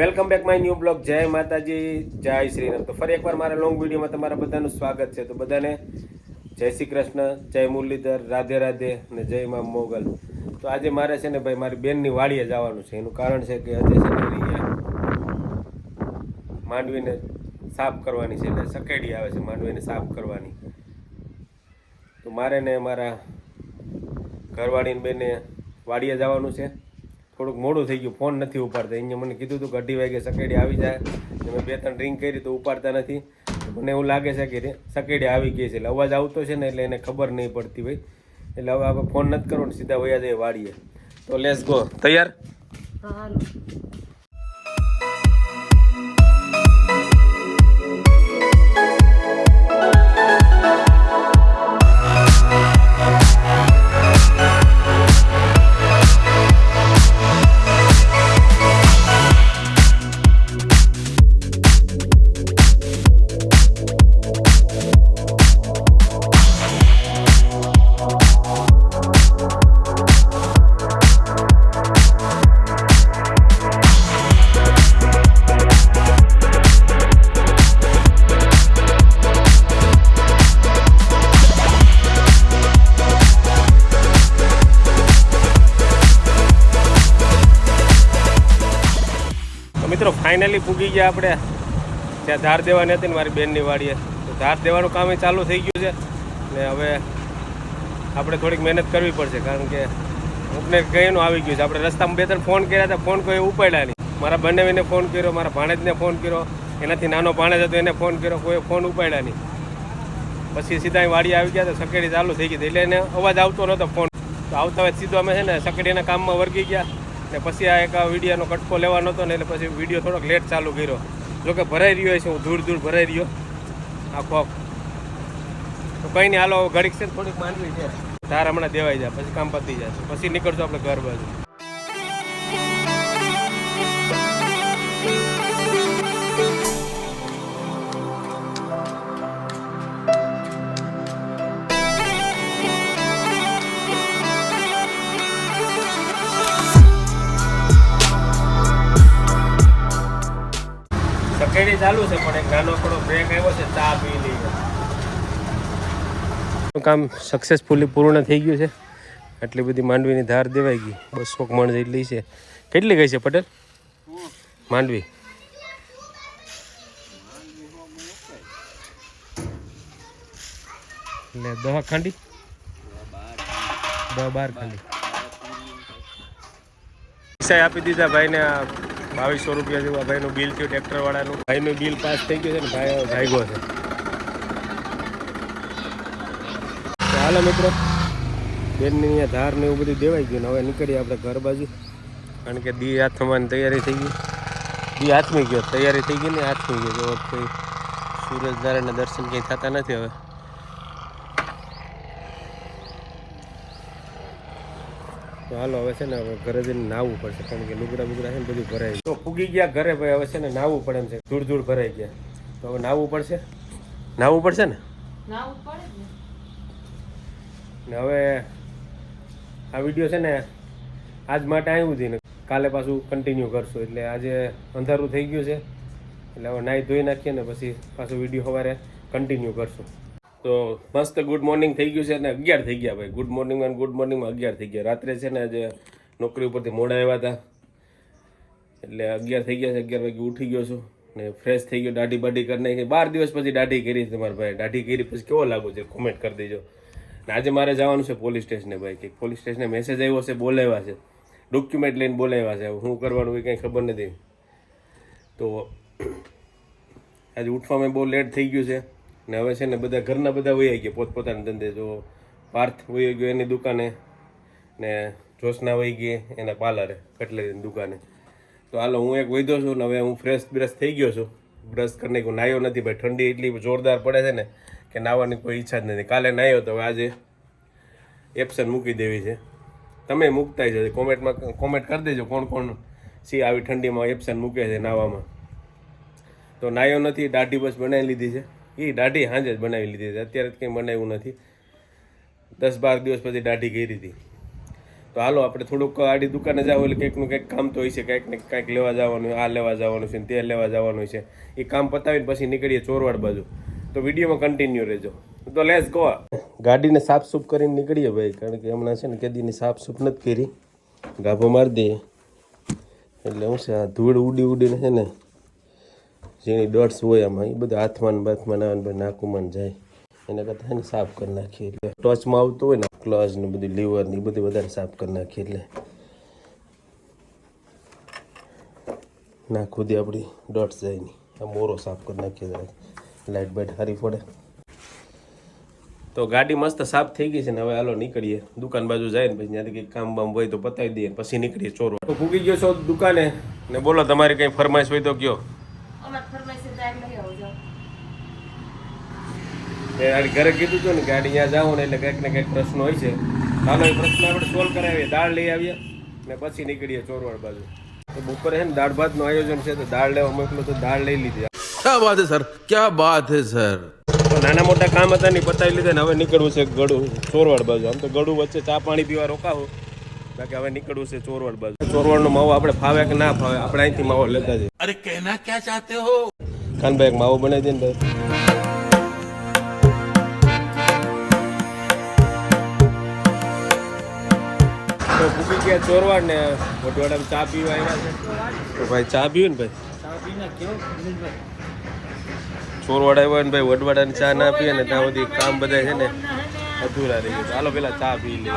Welcome back my new blog. જય માતાજી, જય શ્રીરામ. તો ફરી એકવાર મારા લોંગ વિડીયોમાં તમારા બધાનું સ્વાગત છે. તો બધાને જય શ્રી કૃષ્ણ, જય મુરલીધર, રાધે રાધે અને જય મા મોગલ. તો આજે મારે છે ને ભાઈ, મારી બેનની વાડીએ જવાનું છે. એનું કારણ છે કે આજે છે માંડવીને સાફ કરવાની છે. એટલે સકેડી આવે છે માંડવીને સાફ કરવાની. તો મારે ને મારા ઘરવાળીને બેને વાડીએ જવાનું છે. થોડુંક મોડું થઈ ગયું, ફોન નથી ઉપાડતા. અહીંયા મને કીધું હતું કે અઢી વાગે સકેડી આવી જાય. ને મેં બે ત્રણ રિંગ કરી તો ઉપાડતા નથી. મને એવું લાગે છે કે સકેડી આવી ગઈ છે. એટલે અવાજ આવતો છે ને એટલે એને ખબર નહીં પડતી ભાઈ. એટલે હવે આપણે ફોન નથી કરવો ને સીધા વયા જઈએ વાડીએ. તો લેસ ગો તૈયાર? ફાઇનલી પૂગી ગયા આપણે. ત્યાં ધાર દેવાની હતી ને મારી બેનની વાડીએ. તો ધાર દેવાનું કામ ચાલુ થઈ ગયું છે. ને હવે આપણે થોડીક મહેનત કરવી પડશે, કારણ કે અમુકને કઈનું આવી ગયું છે. આપણે રસ્તામાં બે ત્રણ ફોન કર્યા હતા, ફોન કોઈ ઉપાડ્યા નહીં. મારા બંનેવીને ફોન કર્યો, મારા ભાણેજને ફોન કર્યો. એનાથી નાનો ભાણેજ હતો, એને ફોન કર્યો, કોઈ ફોન ઉપાડ્યા નહીં. પછી સીધા વાડી આવી ગયા તો સકેડી ચાલુ થઈ ગઈ એટલે એને અવાજ આવતો નહોતો ફોન. તો આવતા સીધો અમે છે ને, સકેડીના કામમાં વર્ગી ગયા. ને પછી આ એક વિડીયોનો કટકો લેવાનો હતો ને એટલે પછી વીડિયો થોડોક લેટ ચાલુ કર્યો. જોકે ભરાઈ રહ્યો છે, હું દૂર દૂર ભરાઈ રહ્યો. આખો આખો તો કંઈ નહીં, હાલો ઘડીક છે થોડીક માંડવી છે. ધાર હમણાં દેવાઈ જાય, પછી કામ પતી જાય પછી નીકળશું આપણે ઘર બાજુ. સકેડી ચાલુ છે, પણ એક નાનો થોડો બ્રેક આવ્યો છે, ચા પી લઈએ. કામ સક્સેસફુલી પૂર્ણ થઈ ગયું છે. આટલી બધી માંડવીની ધાર દેવાઈ ગઈ. બસો મણ જેટલી છે. કેટલી ગઈ છે, પટેલ? માંડવી. એટલે દહ ખાંડી. દહ બાર ખાંડી. આપી દીધા ભાઈને આ બાવીસો રૂપિયા જેવું ભાઈનું બિલ થયું, ટ્રેક્ટરવાળાનું. ભાઈનું બિલ પાસ થઈ ગયું છે ને ભાઈ ગયો છે. હાલો મિત્રો, બેનની અહીંયા ધાર ને એવું બધું દેવાઈ ગયું ને હવે નીકળીએ આપણે ઘર બાજુ. કારણ કે દી હાથમાં તૈયારી થઈ ગઈ. દી હાથમી ગયો, તૈયારી થઈ ગઈ ને હાથમી ગયો. તો સૂરજ દર્શન કંઈ થતા નથી હવે. તો હાલો હવે છે ને હવે ઘરે જઈને નાવું પડશે કારણ કે લુગડા બુગડા છે ને બધું ભરાય તો ફૂગી ગયા ઘરે ભાઈ હવે છે ને નાવું પડે એમ છે. ધૂળ ધૂળ ભરાઈ ગયા. તો હવે નાહવું પડશે? નાહવું પડશે ને? ને. ને હવે આ વીડિયો છે ને આજ માટે આવ્યું હતી ને કાલે પાછું કન્ટિન્યુ કરશું એટલે આજે અંધારું થઈ ગયું છે. એટલે હવે નાહી ધોઈ નાખીએ ને પછી પાછું વીડિયો સવારે કન્ટિન્યુ કરશું. તો મસ્ત ગુડ મોર્નિંગ થઈ ગયું છે અને અગિયાર થઈ ગયા ભાઈ. ગુડ મોર્નિંગ અને ગુડ મોર્નિંગમાં અગિયાર થઈ ગયા. રાત્રે છે ને આજે નોકરી ઉપરથી મોડા આવ્યા હતા. એટલે અગિયાર થઈ ગયા છે. અગિયાર વાગે ઉઠી ગયો છું ને ફ્રેશ થઈ ગયો. દાઢી બાઢી કરી નાખી. બાર દિવસ પછી દાઢી કરી છે તમારા ભાઈ. દાઢી કરી પછી કેવો લાગુ છે? કોમેન્ટ કરી દેજો. ને આજે મારે જવાનું છે પોલીસ સ્ટેશને ભાઈ. કે પોલીસ સ્ટેશને મેસેજ આવ્યો છે, બોલાવ્યા છે. ડોક્યુમેન્ટ લઈને બોલાવ્યા છે. શું કરવાનું એ કંઈ ખબર નથી. તો આજે ઉઠવામાં બહુ લેટ થઈ ગયું છે. ને હવે છે ને બધા ઘરના બધા વહી ગયા, પોતપોતાના ધંધે. જો પાર્થ વહી ગયો એની દુકાને ને જોશના વહી ગઈ એના પાર્લરે, કટલેરીની દુકાને. તો હાલો, હું એક વૈધો છું ને હવે હું ફ્રેશ બ્રશ થઈ ગયો છું. બ્રશ કરીને નાખ્યું નાહ્યો નથી, ભાઈ ઠંડી એટલી જોરદાર પડે છે ને કે નાહવાની કોઈ ઈચ્છા જ નથી. કાલે નાહ્યો તો આજે એપ્સન મૂકી દેવી છે. તમે મૂકતા જ હશે કોમેન્ટમાં કોમેન્ટ કરી દેજો કોણ કોણ સી આવી ઠંડીમાં એપ્સન મૂકે છે નાવામાં. તો નાયો નથી, દાઢી બસ બનાવી લીધી છે. એ દાઢી સાંજે જ બનાવી લીધી હતી. અત્યારે કંઈ બનાવ્યું નથી. દસ બાર દિવસ પછી દાઢી કરી હતી. તો હાલો, આપણે થોડુંક આડી દુકાને જાવ એટલે કંઈકનું કંઈક કામ તો હોય છે. કંઈક ને કંઈક લેવા જવાનું, આ લેવા જવાનું છે તે લેવા જવાનું છે. એ કામ પતાવીને પછી નીકળીએ ચોરવાડ બાજુ. તો વિડીયોમાં કન્ટિન્યુ રહેજો. તો લેસ ગો ગાડીને સાફ સૂફ કરીને નીકળીએ ભાઈ, કારણ કે હમણાં છે ને કેદીની સાફ સૂફ નથી કરી. ગાભો મારી દઈએ. એટલે હું છે આ ધૂળ ઉડી ઉડીને છે ને જેની ડોટ્સ હોય આમાં એ બધું હાથમાં બાથમાં આવે નાકુમાં જાય. એના કરતાં એને સાફ કરી નાખીએ એટલે. ટોચમાં આવતું હોય ને ક્લચ ને બધું લીવર ને એ બધું વધારે સાફ કરી નાખીએ એટલે. ના ખુદી આપણી ડોટ્સ જાય નહીં. આ મોરો સાફ કરી નાખીએ લાઇટ બાઇટ સારી પડે. તો ગાડી મસ્ત સાફ થઈ ગઈ છે ને હવે હાલો નીકળીએ. દુકાન બાજુ જાય ને પછી ત્યાંથી કંઈક કામ બામ હોય તો પતાવી દઈએ પછી નીકળીએ ચોરો તો ભૂગી ગયો છો દુકાને? ને બોલો તમારી કંઈ ફરમાઈશ હોય તો કયો અમારે ફરમાઈશ છે તો લઈ આવજો તે ઘરે કીધું હતું ને કે આડી ત્યાં જાઓ ને એટલે કંઈક ને કંઈક પ્રશ્ન હોય છે. હાલો એ પ્રશ્ન આપણે સોલ્વ કરાવીએ. દાળ લઈ આવીએ ને પછી નીકળીએ ચોરવાડ બાજુ. તો બપોરે છે ને દાળ ભાતનું આયોજન છે તો દાળ લેવા મોકલો તો દાળ લઈ લીધી. ક્યાં વાત હે સર? ક્યાં વાત હે સર? નાના મોટા કામ હતા ને પતાવી લીધા ને હવે નીકળવું છે ગળું ચોરવાડ બાજુ. આમ તો ગળું વચ્ચે ચા પાણી પીવા રોકાવું. બાકી હવે નીકળવું છે ચોરવાડ બાજુ. ચોરવાડ માવો આપણે ફાવે કે ના ફાવે આપણે અહીંથી માવો લેતા જઈએ. અરે કહેના ક્યાં ચાહતે હો? કાનભાઈ એક માવો બનાવી દે ને ભાઈ. તો ભૂકી ગયા ચોરવાડ ને વડવાડામાં ચા પીવા આવ્યા છે. તો ભાઈ ચા પીવું ને ભાઈ? ચોરવાડા આવ્યા ને ભાઈ વડવાડાની ચા ના પીએ ને ત્યાં સુધી કામ બધા છે ને અધૂરા રહી ગયા. ચાલો પેલા ચા પી લે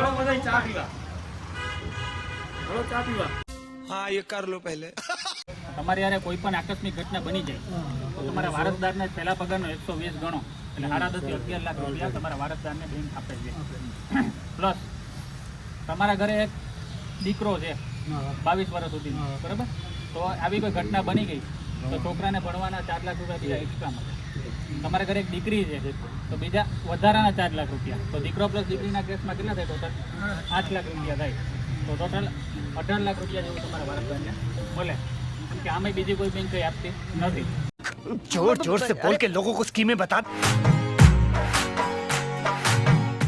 હા એ કર લો પહેલે. તમારી યારે કોઈ પણ આકસ્મિક ઘટના બની જાય તો તમારા વારસદારને પહેલા પગારનો એકસો વીસ ગણો એટલે સાડા દસ અગિયાર લાખ રૂપિયા તમારા વારસદારને બેંક આપે છે. પ્લસ તમારા ઘરે એક દીકરો છે બાવીસ વર્ષ સુધી બરાબર તો આવી કોઈ ઘટના બની ગઈ તો છોકરાને ભણવાના ચાર લાખ રૂપિયા બીજા એક્સ્ટ્રા મળે તમારા ઘરે એક દીકરી છે તો બીજા વધારાના ચાર લાખ રૂપિયા તો દીકરો પ્લસ દીકરીના કેસમાં કેટલા થાય ટોટલ આઠ લાખ રૂપિયા થાય તો ટોટલ અઢાર લાખ રૂપિયા જેવું તમારા વારસદારને મળે કે આમાં બીજી કોઈ બેંક કઈ આપતી નથી જોર જોર સે બોલ કે લોકો કો સ્કીમે બતા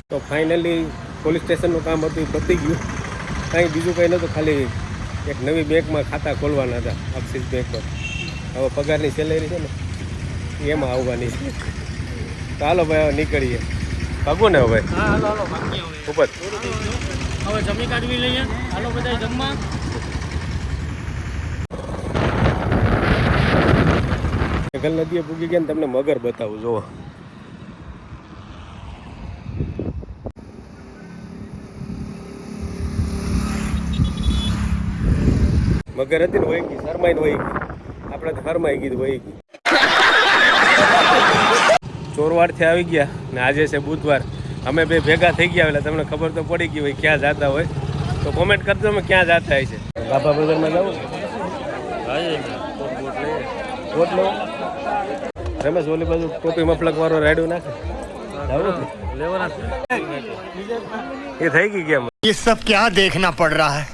તો ફાઇનલી પોલીસ સ્ટેશનનું કામ હતું એ પતી ગયું. કાંઈ બીજું કંઈ નહોતું ખાલી એક નવી બેંકમાં ખાતા ખોલવાના હતા એક્સિસ બેંકમાં હવે પગારની સેલેરી છે ને એમાં આવવાની છે. ચાલો ભાઈ હવે નીકળીએ. ભાગો ને હવે ઉપર. હવે જમી કાઢવી લઈએ. હાલો બધા જમવા. નદીએ પૂગી ગયા ને તમને મગર બતાવું જુઓ મગર હતી ને વહી ગઈ શરમાઈને વહી ગઈ આપણે તો શરમાઈ ગઈ તો વહી ગઈ ચોરવાડથી આવી ગયા ને આજે છે બુધવાર અમે બે ભેગા થઈ ગયા એટલે તમને ખબર તો પડી ગઈ હોય ક્યાં જતા હોય તો કોમેન્ટ કરજો અમે ક્યાં જતા હોય છે બાપા બ્રધરમાં જવું બોટ લો રમેશ ઓલી બાજુ ટોપી મફલક વાળો રાયડું નાખે લેવાના એ થઈ ગઈ કેમ ये सब क्या देखना पड़ रहा है